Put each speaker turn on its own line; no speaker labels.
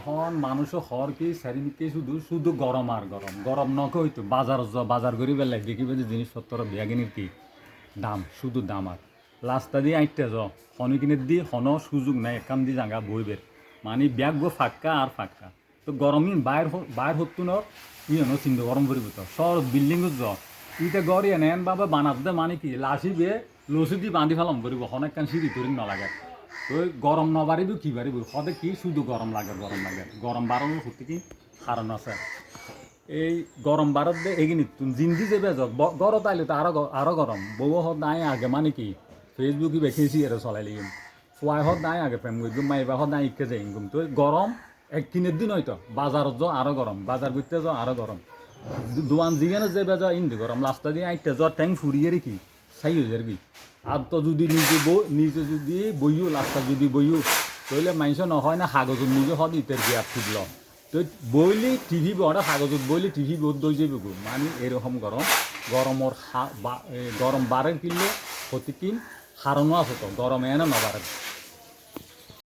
এখন মানুষ হর কি চারিদিকে শুধু শুধু গরম আর গরম। গরম নকে হইতো, বাজার বাজার করি বেলায় দেখিবে যে জিনিসপত্র, বিয়াগিনীর কি? দাম, শুধু দাম আর। রাস্তা দিয়ে আইতে য হনি কিনে দি, হন সুযোগ নাই একাম দি জাঙ্গা বইবের মানে ব্যাগ গো ফাঁকা আর ফাঁকা তো গরমই বাইর বাইর হতো ন ই হনো চিন্তা গরম করিব তো। সর বিল্ডিং য ইটা গড় এনেন বাবা বানাতে মানে কি লাসিবে লসি দি বান্ধি ফেলাম করিব অনেক কান সিঁড়ি তরি নালাগে। তো গরম নবারিব কি বারিব সদে কি শুধু গরম লাগে গরম লাগে। গরম বাড়ানোর সত্যি কি কারণ আছে। এই গরম বারত দে এগিনি তুমি জিন্দি যে বেজ গরত আইলে তো আরও আরও গরম। বউ হত নাই আগে মানে কি? ফেসবুকে বেখেছি এর চলাই লিম ফুয়াই হত নাই আগে, প্রেম করি মাইবা হত নাই ইকে যাই ইনকুম তো গরম, এক কিনের দিন হয়তো, বাজারত যাও আরও গরম, বাজার করতে যাও আরও গরম। দোয়ান জিগানে যে বেজা ইন্দি গরম লাস্টা দিয়ে আইতে যাও ট্যাং ফুরিয়ে রেখি চাই হয়ে যাবি। আর তো যদি নিজে বই নিজে যদি বইও লাস্টা যদি বইও তাহলে মানুষ নহয় না সাগজত নিজে হদ ইতের বিয়া ফুটল তো বইলি টিভি বড় কাগজত বইলি টিভি বহুত দই যাবে মানে এরকম গরম গরমর গরম বাড়ে কিনলে ক্ষতি কিন হারণও আছে তো গরমে এনে নবারে